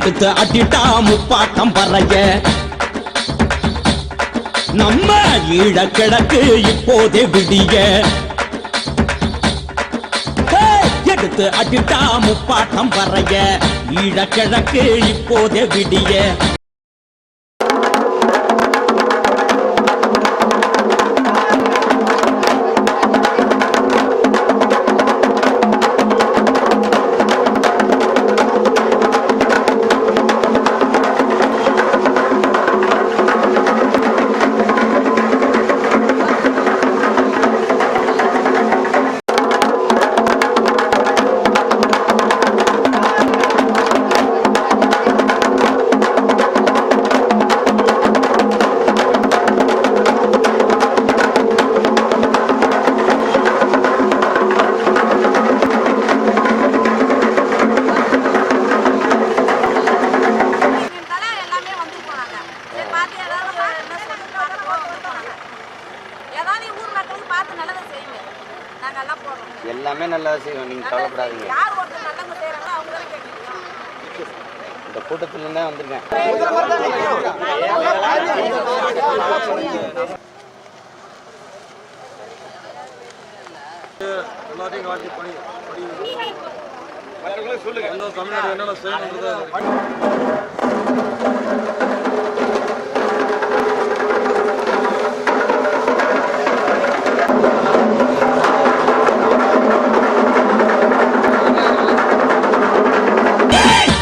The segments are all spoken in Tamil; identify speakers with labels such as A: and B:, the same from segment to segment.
A: எடுத்து அட்டிட்டா முப்பாட்டம் பறைய. நம்ம ஈழ கிழக்கு இப்போதே விடிய. எடுத்து அட்டிட்டா முப்பாட்டம் பறைய. ஈழ கிழக்கு இப்போதே விடிய.
B: எல்லாம்
C: நல்லா செய்வோம். நீங்கள் கவலைப்படாதீங்க. இந்த கூட்டத்துல தான் வந்திருக்கேன்.
D: எல்லாத்தையும் காட்டி பணி பணி சொல்லுங்க தமிழ்நாடு என்னென்ன செய்யணுன்றதை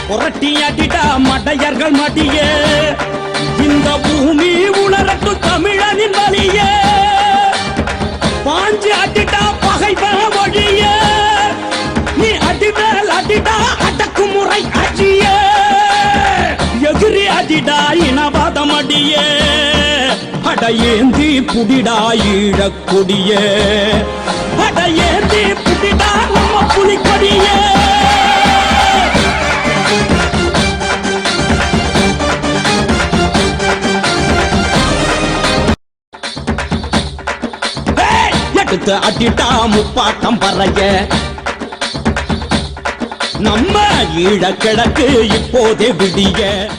A: புரட்டி அடிடா மடையர்கள் மடிய. இந்த பூமி உணரட்டு தமிழனின் வழியே. பாஞ்சு அடிடா பகைவன வழிய நீ அடிமேல் அடிடா அடக்குமுறை அடிய. எதிரி அடிடா இனவாதம் அடியே. அடையேந்தி புடிடா ஈழக்கொடியே. அடையேந்தி புடிடா நம்ம புலிக்கொடியே. எடுத்து அட்டிட்டா முப்பாட்டம் பறைய. நம்ம ஈழக்கிழக்கு இப்போதே விடிய.